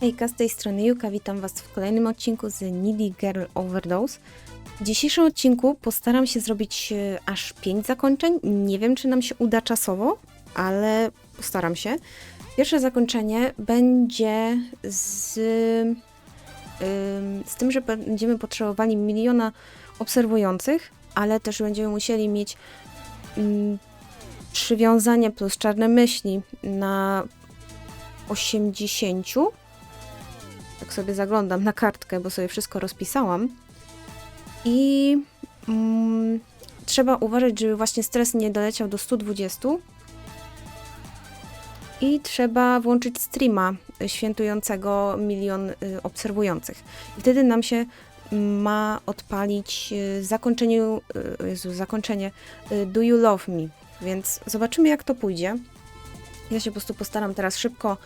Hejka, z tej strony Juka, witam Was w kolejnym odcinku z Needy Girl Overdose. W dzisiejszym odcinku postaram się zrobić e, aż 5 zakończeń. Nie wiem, czy nam się uda czasowo, ale postaram się. Pierwsze zakończenie będzie z, ym, z tym, że będziemy potrzebowali miliona obserwujących, ale też będziemy musieli mieć ym, przywiązanie plus czarne myśli na 80. Tak sobie zaglądam na kartkę, bo sobie wszystko rozpisałam. I mm, trzeba uważać, żeby właśnie stres nie doleciał do 120. I trzeba włączyć streama świętującego milion y, obserwujących. I wtedy nam się ma odpalić y, zakończenie, y, Jezu, zakończenie y, Do You Love Me? Więc zobaczymy, jak to pójdzie. Ja się po prostu postaram teraz szybko mm,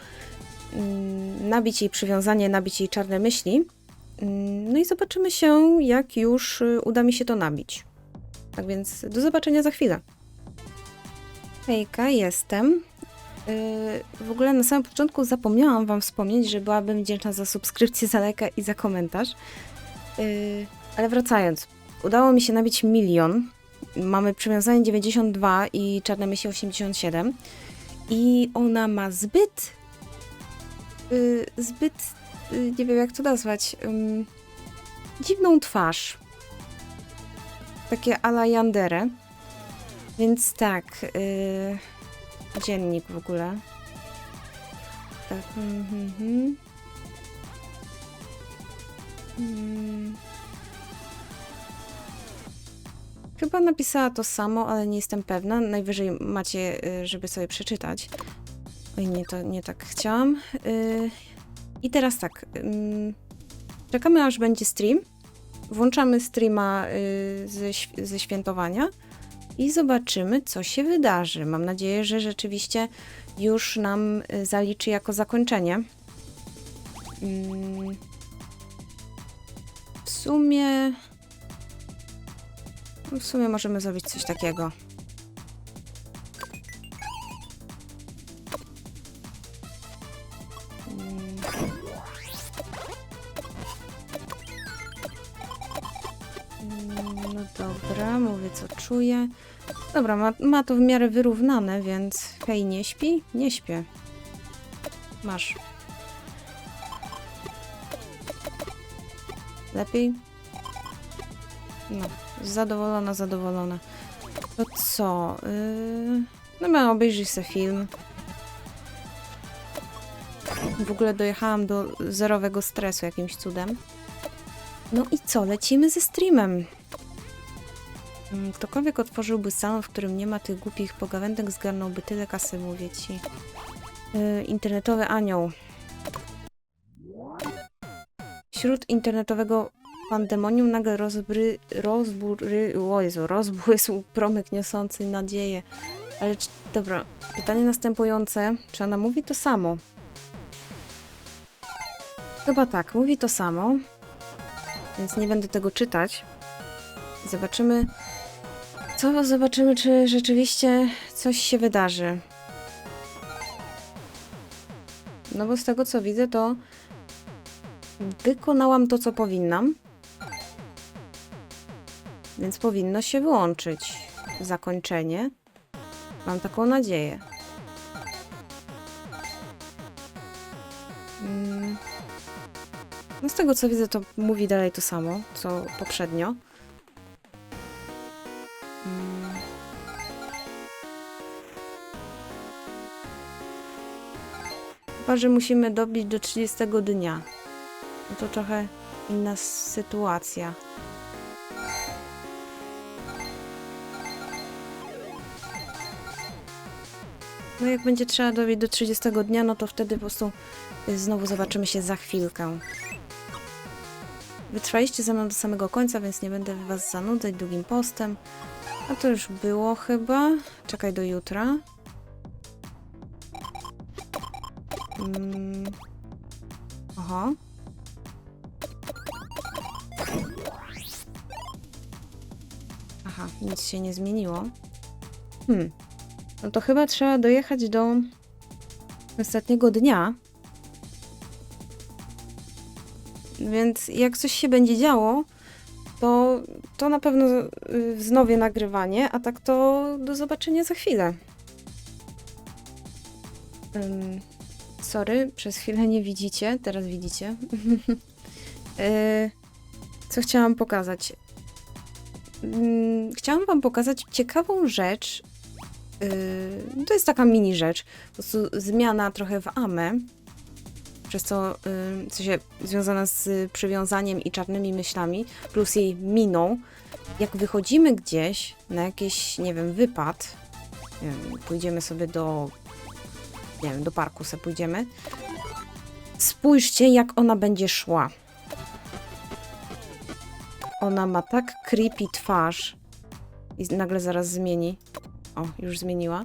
nabić jej przywiązanie, nabić jej czarne myśli. Mm, No i zobaczymy się, jak już y, uda mi się to nabić. Tak więc do zobaczenia za chwilę. Hejka, jestem. Yy, W ogóle na samym początku zapomniałam Wam wspomnieć, że byłabym wdzięczna za subskrypcję, za lajka i za komentarz. Yy, Ale wracając, udało mi się nabić milion. Mamy przywiązanie 92 i czarne myśli 87. I ona ma zbyt. Yy, zbyt. Yy, nie wiem jak to nazwać. dziwną twarz. Takie ala Yandere. Więc tak. Yy, dziennik w ogóle. Tak. mhm, mhm. Mm. Chyba napisała to samo, ale nie jestem pewna. Najwyżej macie, y, żeby sobie przeczytać. Oj, nie, to nie tak chciałam. Y, I teraz tak. ym, Czekamy aż będzie stream. Włączamy streama y, ze, ze świętowania i zobaczymy, co się wydarzy. Mam nadzieję, że rzeczywiście już nam y, zaliczy jako zakończenie. Mm. W sumie. W sumie możemy zrobić coś takiego. Dobra, mówię co czuję. Dobra, ma, ma to w miarę wyrównane, więc hej, nie śpi? Nie śpię. Masz. Lepiej? No, zadowolona, zadowolona. To co? Yy... No ma obejrzyj sobie film. W ogóle dojechałam do zerowego stresu jakimś cudem. No i co? Lecimy ze streamem. Mm, Ktokolwiek otworzyłby salon, w którym nie ma tych głupich pogawędek, zgarnąłby tyle kasy, mówię ci. Yy, internetowy anioł. Wśród internetowego pandemonium nagle rozbry, rozbury, o Jezu, rozbłysł promyk niosący nadzieję. Ale czy, dobra, pytanie następujące. Czy ona mówi to samo? Chyba tak, mówi to samo. Więc nie będę tego czytać. Zobaczymy, co zobaczymy, czy rzeczywiście coś się wydarzy. No bo z tego co widzę, to wykonałam to, co powinnam. Więc powinno się wyłączyć zakończenie. Mam taką nadzieję. Mm. No z tego co widzę, to mówi dalej to samo, co poprzednio. Chyba, że musimy dobić do 30 dnia. No to trochę inna sytuacja. No jak będzie trzeba dobić do 30 dnia, no to wtedy po prostu y, znowu zobaczymy się za chwilkę. Wytrwaliście ze mną do samego końca, więc nie będę was zanudzać długim postem. A to już było chyba. Czekaj do jutra. Mm. Aha. Aha, nic się nie zmieniło. Hmm. No to chyba trzeba dojechać do ostatniego dnia. Więc jak coś się będzie działo, to, to na pewno wznowię nagrywanie, a tak to do zobaczenia za chwilę. Ym, sorry, przez chwilę nie widzicie, teraz widzicie. Y, Co chciałam pokazać? Mm, Chciałam wam pokazać ciekawą rzecz. Yy, To jest taka mini rzecz. Po prostu zmiana trochę w amę. Przez co, w sensie związana z przywiązaniem i czarnymi myślami, plus jej miną. Jak wychodzimy gdzieś na jakiś, nie wiem, wypad, pójdziemy sobie do, nie wiem, do parku sobie pójdziemy. Spójrzcie, jak ona będzie szła. Ona ma tak creepy twarz. I nagle zaraz zmieni. O, już zmieniła.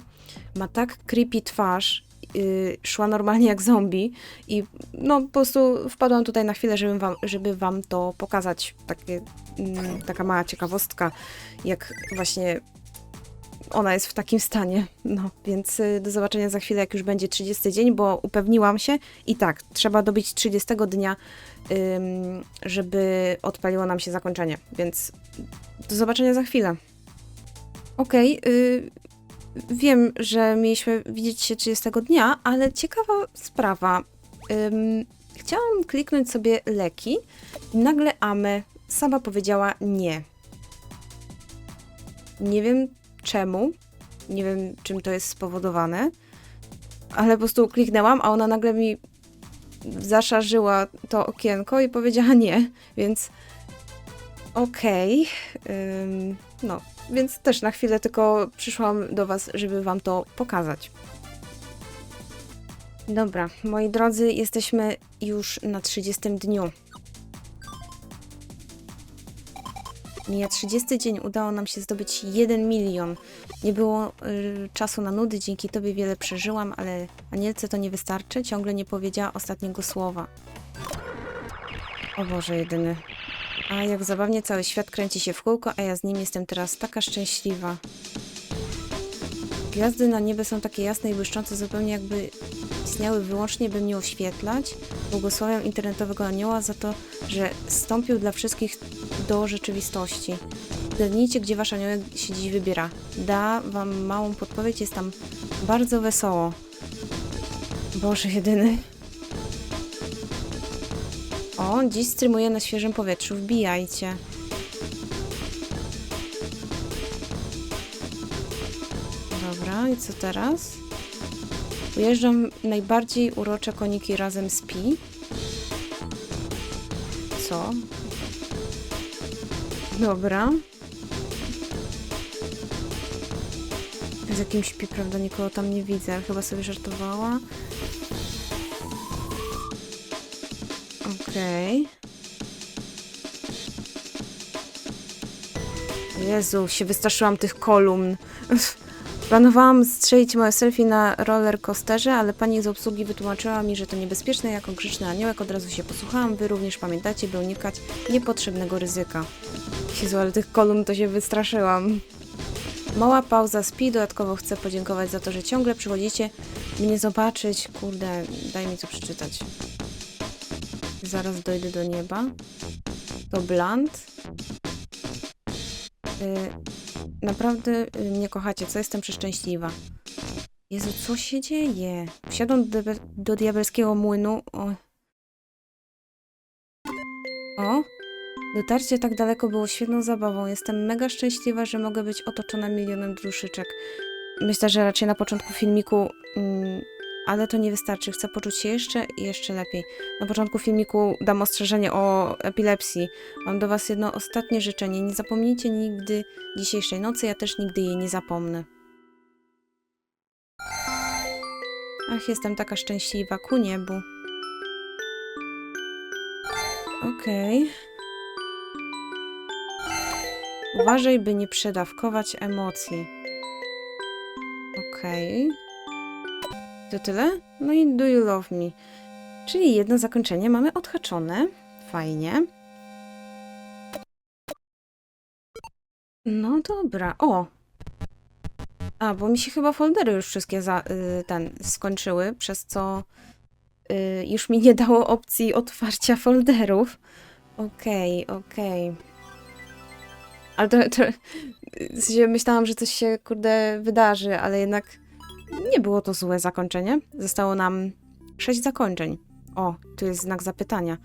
Ma tak creepy twarz. Yy, szła normalnie jak zombie. I no po prostu wpadłam tutaj na chwilę, żeby wam, żeby wam to pokazać. Takie, mm, taka mała ciekawostka, jak właśnie ona jest w takim stanie. No, więc y, do zobaczenia za chwilę, jak już będzie 30 dzień, bo upewniłam się i tak, trzeba dobić 30 dnia, żeby odpaliło nam się zakończenie. Więc do zobaczenia za chwilę. Okej, y, wiem, że mieliśmy widzieć się 30 dnia, ale ciekawa sprawa. Chciałam kliknąć sobie leki i nagle Ame sama powiedziała nie. Nie wiem czemu, nie wiem czym to jest spowodowane, ale po prostu kliknęłam, a ona nagle mi zaszarzyła to okienko i powiedziała nie, więc okej. ym, no, więc też na chwilę tylko przyszłam do Was, żeby Wam to pokazać. Dobra, moi drodzy, jesteśmy już na 30 dniu. Mija 30 dzień, udało nam się zdobyć 1 milion. Nie było y, czasu na nudy, dzięki Tobie wiele przeżyłam, ale Anielce to nie wystarczy, ciągle nie powiedziała ostatniego słowa. O Boże, jedyny. A jak zabawnie cały świat kręci się w kółko, a ja z nim jestem teraz taka szczęśliwa. Gwiazdy na niebie są takie jasne i błyszczące, zupełnie jakby istniały wyłącznie, by mnie oświetlać. Błogosławiam internetowego anioła za to, że stąpił dla wszystkich do rzeczywistości. Zgadnijcie, gdzie wasz aniołek się dziś wybiera. Da wam małą podpowiedź, jest tam bardzo wesoło. Boże, jedyny. O, dziś streamuję na świeżym powietrzu, wbijajcie. Dobra, i co teraz? Ujeżdżam najbardziej urocze koniki razem z Pi. Co? Dobra. Z jakimś Pi, prawda? Nikogo tam nie widzę. Chyba sobie żartowała. Okej. Jezu, się wystraszyłam tych kolumn. Planowałam strzelić moje selfie na roller coasterze, ale pani z obsługi wytłumaczyła mi, że to niebezpieczne. Jako grzeczny aniołek od razu się posłuchałam. Wy również pamiętacie, by unikać niepotrzebnego ryzyka. Jezu, ale tych kolumn to się wystraszyłam. Mała pauza spi. Dodatkowo chcę podziękować za to, że ciągle przychodzicie mnie zobaczyć. Kurde, daj mi co przeczytać. Zaraz dojdę do nieba. To Blunt. Y, naprawdę y, mnie kochacie, co jestem przeszczęśliwa. Jezu, co się dzieje? Wsiadłam do, do diabelskiego młynu. O. o, dotarcie tak daleko było świetną zabawą. Jestem mega szczęśliwa, że mogę być otoczona milionem duszyczek. Myślę, że raczej na początku filmiku, mm, ale to nie wystarczy. Chcę poczuć się jeszcze i jeszcze lepiej. Na początku filmiku dam ostrzeżenie o epilepsji. Mam do Was jedno ostatnie życzenie. Nie zapomnijcie nigdy dzisiejszej nocy, ja też nigdy jej nie zapomnę. Ach, jestem taka szczęśliwa ku niebu. Okej. Uważaj, by nie przedawkować emocji. Okej. To tyle? No i do you love me? Czyli jedno zakończenie mamy odhaczone. Fajnie. No dobra. O! A, bo mi się chyba foldery już wszystkie za, y, ten skończyły, przez co y, już mi nie dało opcji otwarcia folderów. Okej, okej. Ale to, to myślałam, że coś się, kurde, wydarzy, ale jednak nie było to złe zakończenie. Zostało nam sześć zakończeń. O, tu jest znak zapytania.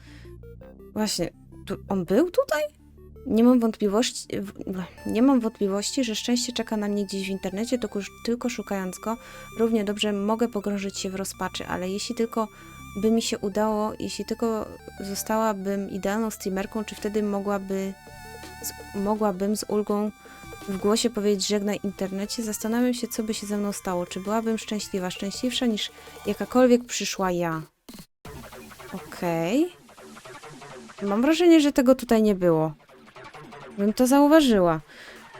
Właśnie, tu, on był tutaj? Nie mam wątpliwości, nie mam wątpliwości, że szczęście czeka na mnie gdzieś w internecie, tylko, tylko szukając go, równie dobrze mogę pogrążyć się w rozpaczy, ale jeśli tylko by mi się udało, jeśli tylko zostałabym idealną streamerką, czy wtedy mogłaby, z, mogłabym z ulgą w głosie powiedzieć żegnaj internecie, zastanawiam się, co by się ze mną stało. Czy byłabym szczęśliwa, szczęśliwsza niż jakakolwiek przyszła ja. Okej. Mam wrażenie, że tego tutaj nie było. Bym to zauważyła.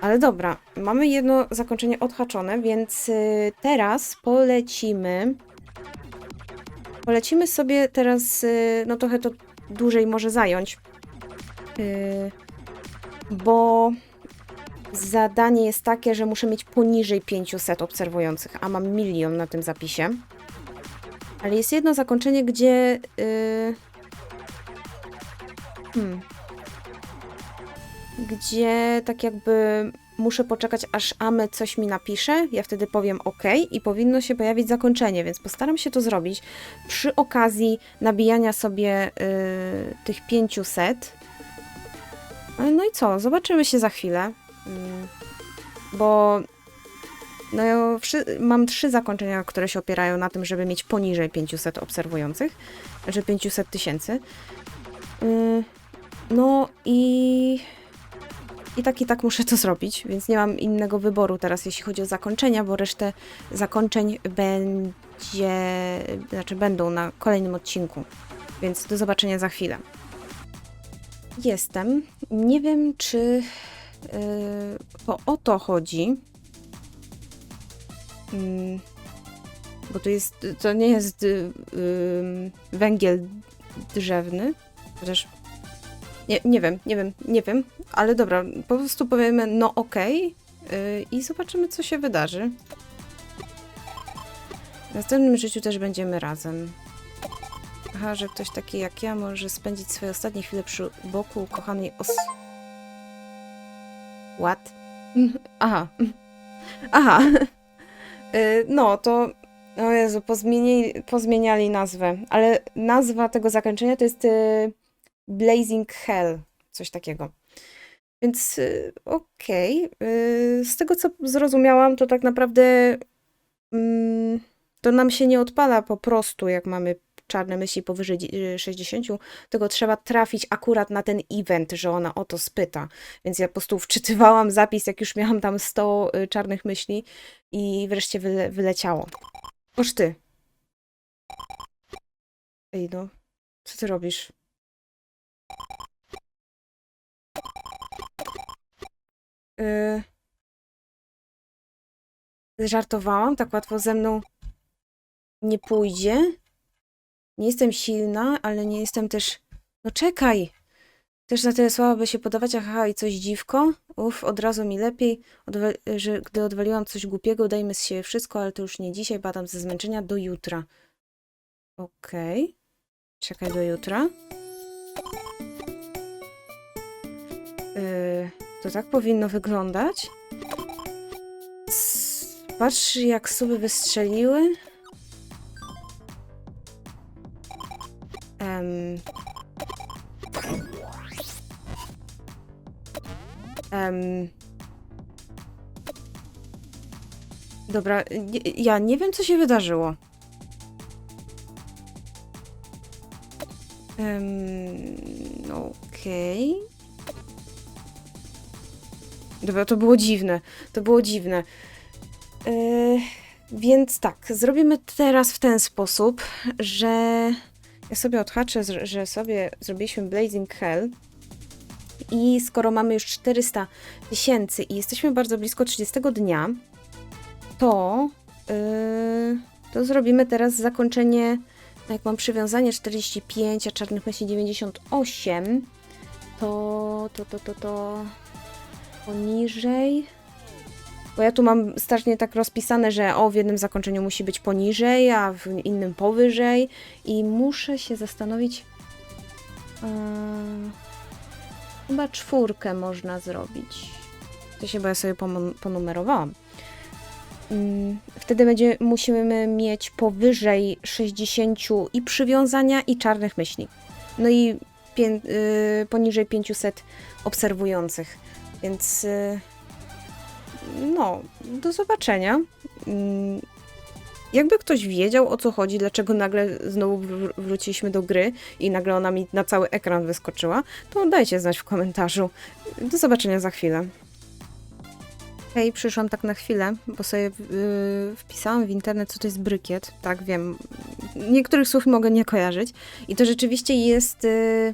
Ale dobra, mamy jedno zakończenie odhaczone, więc y, teraz polecimy. Polecimy sobie teraz, y, no trochę to dłużej może zająć, y, bo zadanie jest takie, że muszę mieć poniżej 500 obserwujących, a mam milion na tym zapisie. Ale jest jedno zakończenie, gdzie. y, hmm, gdzie tak jakby muszę poczekać, aż Amy coś mi napisze. Ja wtedy powiem OK i powinno się pojawić zakończenie, więc postaram się to zrobić przy okazji nabijania sobie y, tych 500. No i co? Zobaczymy się za chwilę. Mm, Bo no, mam trzy zakończenia, które się opierają na tym, żeby mieć poniżej 500 obserwujących, znaczy 500 tysięcy. Y, No i i tak i tak muszę to zrobić, więc nie mam innego wyboru teraz, jeśli chodzi o zakończenia, bo resztę zakończeń będzie, znaczy będą na kolejnym odcinku. Więc do zobaczenia za chwilę. Jestem. Nie wiem, czy yy, to o to chodzi. Mm, bo to jest, to nie jest y, ym, węgiel drzewny, chociaż nie, nie wiem, nie wiem, nie wiem, ale dobra, po prostu powiemy no okej yy, i zobaczymy, co się wydarzy. W następnym życiu też będziemy razem. Aha, że ktoś taki jak ja może spędzić swoje ostatnie chwile przy boku ukochanej os... What? Aha. Aha. Yy, no, to... O Jezu, pozmieniali nazwę. Ale nazwa tego zakończenia to jest... Yy, Blazing Hell, coś takiego. Więc y, okej. Y, z tego co zrozumiałam, to tak naprawdę mm, to nam się nie odpala po prostu, jak mamy czarne myśli powyżej dzie- y, 60, tylko trzeba trafić akurat na ten event, że ona o to spyta. Więc ja po prostu wczytywałam zapis, jak już miałam tam 100 y, czarnych myśli i wreszcie wyle, wyleciało. Oż ty. Ej no, co ty robisz? Yy, żartowałam, tak łatwo ze mną nie pójdzie. Nie jestem silna, ale nie jestem też. No czekaj! Też na tyle słaba, by się podawać, aha, i coś dziwko. Uff, od razu mi lepiej, Odwa- że gdy odwaliłam coś głupiego, dajmy z siebie wszystko, ale to już nie dzisiaj, badam ze zmęczenia, do jutra. Okej. Czekaj do jutra. Yy, to tak powinno wyglądać. Patrz, jak suby wystrzeliły. Em. Em. Dobra, nie- ja nie wiem, co się wydarzyło. Em, Okej. Dobra, to było dziwne. To było dziwne. Yy, więc tak, zrobimy teraz w ten sposób, że ja sobie odhaczę, że sobie zrobiliśmy Blazing Hell. I skoro mamy już 400 tysięcy i jesteśmy bardzo blisko 30 dnia, to, yy, to zrobimy teraz zakończenie. no Jak mam przywiązanie 45, a czarnych myśli 98, to, to, to, to, to poniżej Bo ja tu mam strasznie tak rozpisane, że o, w jednym zakończeniu musi być poniżej, a w innym powyżej. I muszę się zastanowić. Yy, chyba czwórkę można zrobić. To się, bo ja sobie ponumerowałam. Mm, Wtedy będzie, musimy mieć powyżej 60 i przywiązania, i czarnych myśli. No i y, poniżej 500 obserwujących. Więc y, no, do zobaczenia. Mm, Jakby ktoś wiedział o co chodzi, dlaczego nagle znowu wr- wróciliśmy do gry i nagle ona mi na cały ekran wyskoczyła, to dajcie znać w komentarzu. Do zobaczenia za chwilę. Hej, przyszłam tak na chwilę, bo sobie yy, wpisałam w internet, co to jest brykiet. Tak, wiem. Niektórych słów mogę nie kojarzyć. I to rzeczywiście jest yy,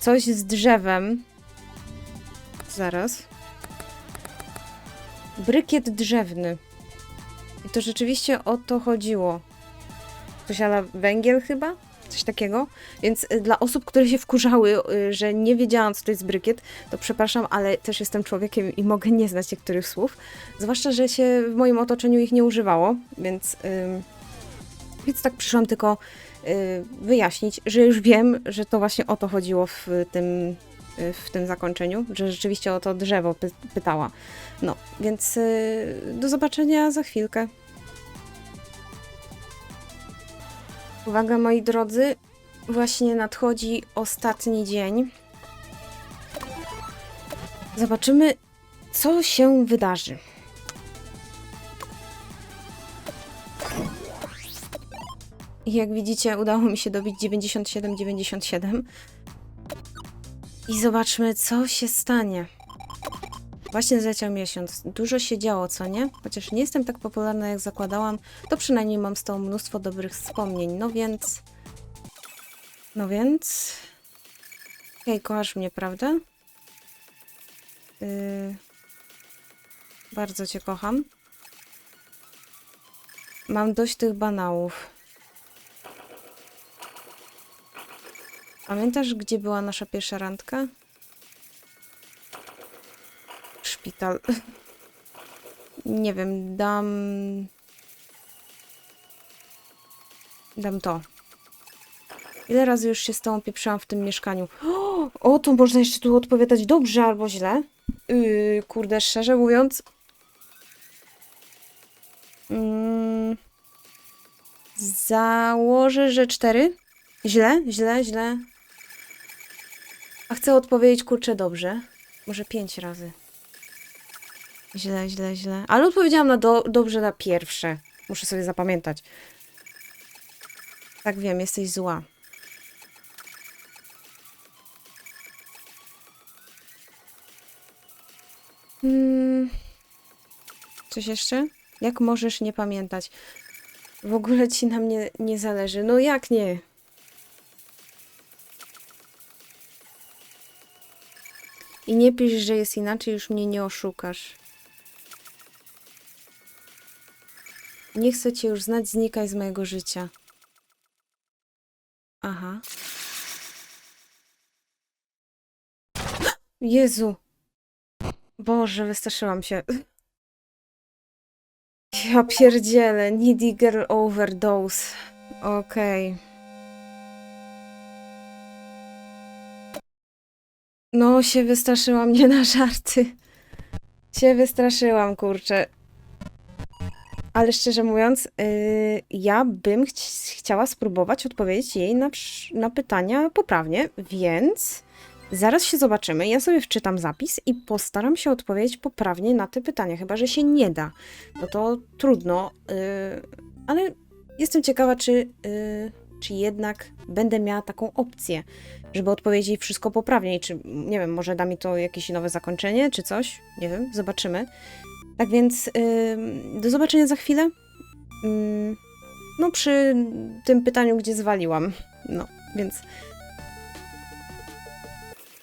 coś z drzewem. Zaraz. Brykiet drzewny. I to rzeczywiście o to chodziło. Ale węgiel chyba? Coś takiego. Więc y, dla osób, które się wkurzały, y, że nie wiedziałam, co to jest brykiet, to przepraszam, ale też jestem człowiekiem i mogę nie znać niektórych słów. Zwłaszcza, że się w moim otoczeniu ich nie używało, więc, więc tak przyszłam tylko y, wyjaśnić, że już wiem, że to właśnie o to chodziło w tym, w tym zakończeniu, że rzeczywiście o to drzewo py pytała. No, więc y, do zobaczenia za chwilkę. Uwaga, moi drodzy, właśnie nadchodzi ostatni dzień. Zobaczymy, co się wydarzy. Jak widzicie, udało mi się dobić 97-97. I zobaczmy, co się stanie. Właśnie zleciał miesiąc. Dużo się działo, co nie? Chociaż nie jestem tak popularna, jak zakładałam, to przynajmniej mam z tą mnóstwo dobrych wspomnień. No więc... No więc... Hej, kochasz mnie, prawda? Yy... Bardzo cię kocham. Mam dość tych banałów. Pamiętasz, gdzie była nasza pierwsza randka? Szpital. Nie wiem, dam. Dam to. Ile razy już się z tą pieprzyłam w tym mieszkaniu? O, o, to można jeszcze tu odpowiadać dobrze albo źle. Yy, kurde, szczerze mówiąc. Mm, założę, że cztery. Źle, źle, źle. Chcę odpowiedzieć kurczę dobrze. Może pięć razy. Źle, źle, źle. Ale odpowiedziałam na do, dobrze na pierwsze. Muszę sobie zapamiętać. Tak wiem, jesteś zła. Hmm. Coś jeszcze? Jak możesz nie pamiętać? W ogóle ci na mnie nie zależy. No jak nie? I nie pisz, że jest inaczej, już mnie nie oszukasz. Nie chcę cię już znać, znikaj z mojego życia. Aha. Jezu. Boże, wystraszyłam się. Ja pierdzielę. Needy girl overdose. Okej. No, się wystraszyłam, nie na żarty. Się wystraszyłam, kurczę. Ale szczerze mówiąc, yy, ja bym chci- chciała spróbować odpowiedzieć jej na, na pytania poprawnie, więc zaraz się zobaczymy. Ja sobie wczytam zapis i postaram się odpowiedzieć poprawnie na te pytania, chyba że się nie da. No to trudno, yy, ale jestem ciekawa, czy, yy, czy jednak będę miała taką opcję, żeby odpowiedzieć wszystko poprawnie. Czy, nie wiem, może da mi to jakieś nowe zakończenie, czy coś? Nie wiem, zobaczymy. Tak więc ym, do zobaczenia za chwilę. Ym, no, przy tym pytaniu, gdzie zwaliłam. No, więc.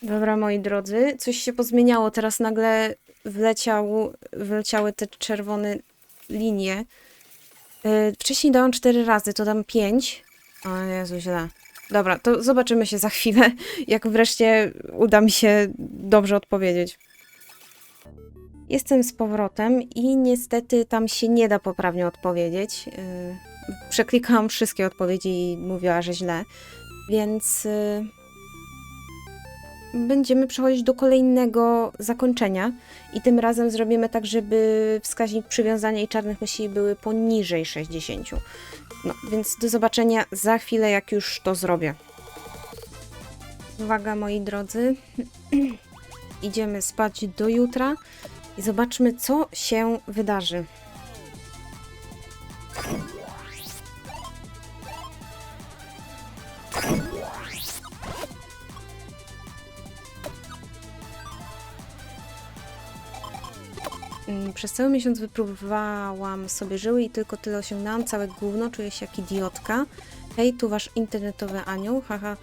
Dobra, moi drodzy, coś się pozmieniało. Teraz nagle wleciał, wleciały te czerwone linie. Yy, wcześniej dałam 4 razy, to dam 5. O Jezu, źle. Dobra, to zobaczymy się za chwilę, jak wreszcie uda mi się dobrze odpowiedzieć. Jestem z powrotem i niestety tam się nie da poprawnie odpowiedzieć. Yy, Przeklikałam wszystkie odpowiedzi i mówiła, że źle, więc yy, będziemy przechodzić do kolejnego zakończenia i tym razem zrobimy tak, żeby wskaźnik przywiązania i czarnych myśli były poniżej 60. No, więc do zobaczenia za chwilę, jak już to zrobię. Uwaga, moi drodzy. Idziemy spać do jutra i zobaczmy, co się wydarzy. Przez cały miesiąc wypróbowałam sobie żyły i tylko tyle osiągnęłam. Całe gówno, czuję się jak idiotka. Hej, tu wasz internetowy anioł, haha,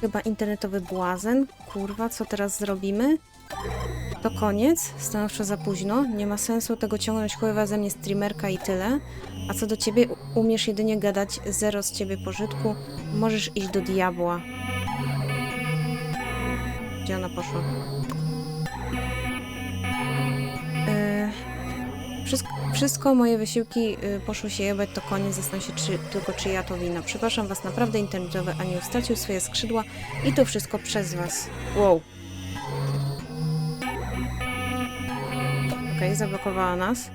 chyba internetowy błazen. Kurwa, co teraz zrobimy? To koniec, stanowczo za późno. Nie ma sensu tego ciągnąć chływa ze mnie streamerka i tyle. A co do ciebie, umiesz jedynie gadać, zero z ciebie pożytku. Możesz iść do diabła. Gdzie ona poszła? Wszystko, moje wysiłki y, poszły się jebać, to koniec. Zastanawiam się czy, tylko, czy ja to wina. Przepraszam was naprawdę, internetowy anioł stracił swoje skrzydła i to wszystko przez was. Wow. Okej, zablokowała nas.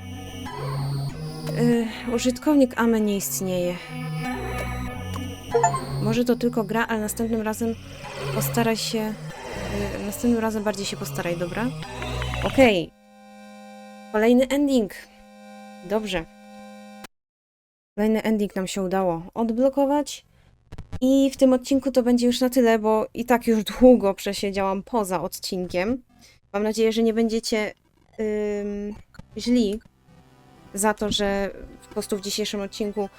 Y, użytkownik AME nie istnieje. Może to tylko gra, ale następnym razem postaraj się... y, następnym razem bardziej się postaraj, dobra? Okej. Kolejny ending. Dobrze. Kolejny ending nam się udało odblokować. I w tym odcinku to będzie już na tyle, bo i tak już długo przesiedziałam poza odcinkiem. Mam nadzieję, że nie będziecie ym, źli za to, że po prostu w dzisiejszym odcinku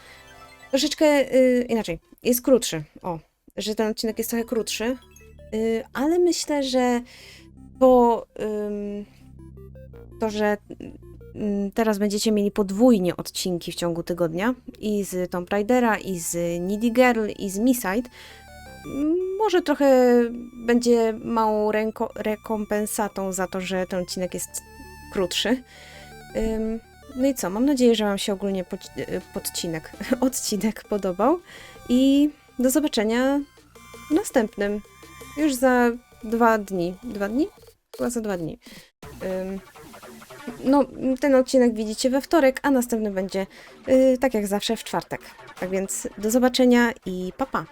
troszeczkę y, inaczej, jest krótszy. O, że ten odcinek jest trochę krótszy, y, ale myślę, że to, to, że teraz będziecie mieli podwójnie odcinki w ciągu tygodnia i z Tomb Raidera, i z Needy Girl, i z Miside, Mm, może trochę będzie małą rekompensatą za to, że ten odcinek jest krótszy. No i co? Mam nadzieję, że Wam się ogólnie podci- y, podcinek, odcinek podobał. I do zobaczenia w następnym. Już za dwa dni. Dwa dni? Chyba za dwa dni. No, ten odcinek widzicie we wtorek, a następny będzie y, tak jak zawsze w czwartek. Tak więc do zobaczenia i pa pa!